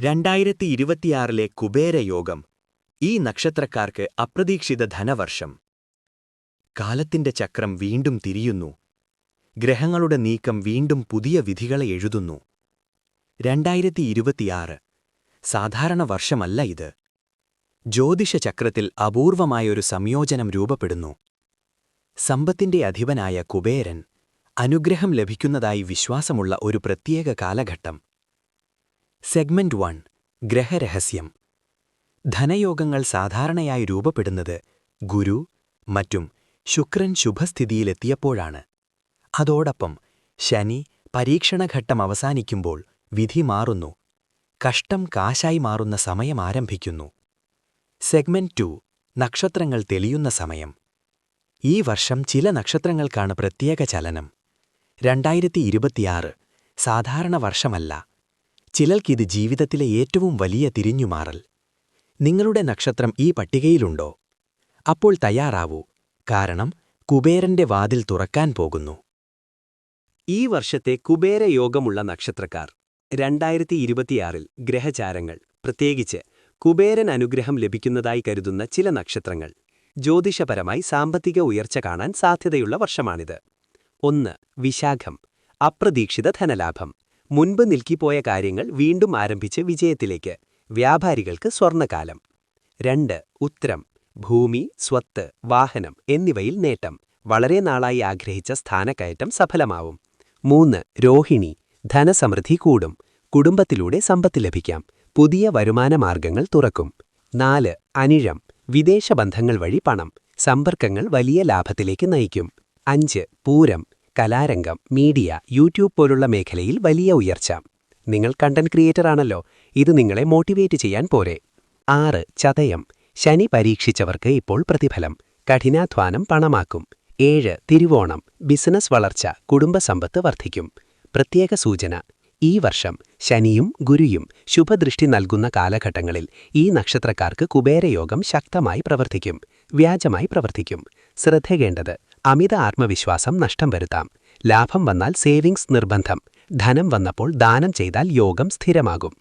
രണ്ടായിരത്തി ഇരുപത്തിയാറിലെ കുബേരയോഗം ഈ നക്ഷത്രക്കാർക്ക് അപ്രതീക്ഷിത ധനവർഷം. കാലത്തിന്റെ ചക്രം വീണ്ടും തിരിയുന്നു. ഗ്രഹങ്ങളുടെ നീക്കം വീണ്ടും പുതിയ വിധികളെ എഴുതുന്നു. രണ്ടായിരത്തി ഇരുപത്തിയാറ് സാധാരണ വർഷമല്ല ഇത്. ജ്യോതിഷചക്രത്തിൽ അപൂർവമായൊരു സംയോജനം രൂപപ്പെടുന്നു. സമ്പത്തിന്റെ അധിപനായ കുബേരൻ അനുഗ്രഹം ലഭിക്കുന്നതായി വിശ്വാസമുള്ള ഒരു പ്രത്യേക കാലഘട്ടം. Segment one ഗ്രഹരഹസ്യം. ധനയോഗങ്ങൾ സാധാരണയായി രൂപപ്പെടുന്നത് ഗുരു മറ്റും ശുക്രൻ ശുഭസ്ഥിതിയിലെത്തിയപ്പോഴാണ്. അതോടൊപ്പം ശനി പരീക്ഷണഘട്ടം അവസാനിക്കുമ്പോൾ വിധി മാറുന്നു. കഷ്ടം കാശായി മാറുന്ന സമയം ആരംഭിക്കുന്നു. സെഗ്മെന്റ് ടു നക്ഷത്രങ്ങൾ തെളിയുന്ന സമയം. ഈ വർഷം ചില നക്ഷത്രങ്ങൾക്കാണ് പ്രത്യേക ചലനം. രണ്ടായിരത്തി ഇരുപത്തിയാറ് സാധാരണ വർഷമല്ല. ചിലർക്കിത് ജീവിതത്തിലെ ഏറ്റവും വലിയ തിരിഞ്ഞുമാറൽ. നിങ്ങളുടെ നക്ഷത്രം ഈ പട്ടികയിലുണ്ടോ? അപ്പോൾ തയ്യാറാവൂ. കാരണം കുബേരന്റെ വാതിൽ തുറക്കാൻ പോകുന്നു. ഈ വർഷത്തെ കുബേരയോഗമുള്ള നക്ഷത്രക്കാർ രണ്ടായിരത്തി ഇരുപത്തിയാറിൽ ഗ്രഹചാരങ്ങൾ പ്രത്യേകിച്ച് കുബേരൻ അനുഗ്രഹം ലഭിക്കുന്നതായി കരുതുന്ന ചില നക്ഷത്രങ്ങൾ ജ്യോതിഷപരമായി സാമ്പത്തിക ഉയർച്ച കാണാൻ സാധ്യതയുള്ള വർഷമാണിത്. ഒന്ന് വിശാഖം അപ്രതീക്ഷിത ധനലാഭം. മുൻപ് നിൽക്കിപ്പോയ കാര്യങ്ങൾ വീണ്ടും ആരംഭിച്ച് വിജയത്തിലേക്ക്. വ്യാപാരികൾക്ക് സ്വർണകാലം രണ്ട് ഉത്തരം ഭൂമി സ്വത്ത് വാഹനം എന്നിവയിൽ നേട്ടം. വളരെ നാളായി ആഗ്രഹിച്ച സ്ഥാനക്കയറ്റം സഫലമാവും. മൂന്ന് രോഹിണി ധനസമൃദ്ധി കൂടും. കുടുംബത്തിലൂടെ സമ്പത്ത് ലഭിക്കാം. പുതിയ വരുമാന മാർഗങ്ങൾ തുറക്കും. നാല് അനിഴം വിദേശ ബന്ധങ്ങൾ വഴി പണം. സമ്പർക്കങ്ങൾ വലിയ ലാഭത്തിലേക്ക് നയിക്കും. അഞ്ച് പൂരം കലാരംഗം മീഡിയ യൂട്യൂബ് പോലുള്ള മേഖലയിൽ വലിയ ഉയർച്ച. നിങ്ങൾ കണ്ടന്റ് ക്രിയേറ്റർ ആണല്ലോ ഇത് നിങ്ങളെ മോട്ടിവേറ്റ് ചെയ്യാൻ പോരെ. ആറ് ചതയം. ശനി പരീക്ഷിച്ചവർക്ക് ഇപ്പോൾ പ്രതിഫലം. കഠിനാധ്വാനം പണമാക്കും. ഏഴ് തിരുവോണം. ബിസിനസ് വളർച്ച കുടുംബസമ്പത്ത് വർദ്ധിക്കും. പ്രത്യേക സൂചന. ഈ വർഷം ശനിയും ഗുരുയും ശുഭദൃഷ്ടി നൽകുന്ന കാലഘട്ടങ്ങളിൽ ഈ നക്ഷത്രക്കാർക്ക് കുബേരയോഗം ശക്തമായി പ്രവർത്തിക്കും വ്യാജമായി പ്രവർത്തിക്കും. ശ്രദ്ധേകേണ്ടത് അമിത ആത്മവിശ്വാസം നഷ്ടം വരുത്താം. ലാഭം വന്നാൽ സേവിങ്സ് നിർബന്ധം. ധനം വന്നപ്പോൾ ദാനം ചെയ്താൽ യോഗം സ്ഥിരമാകും.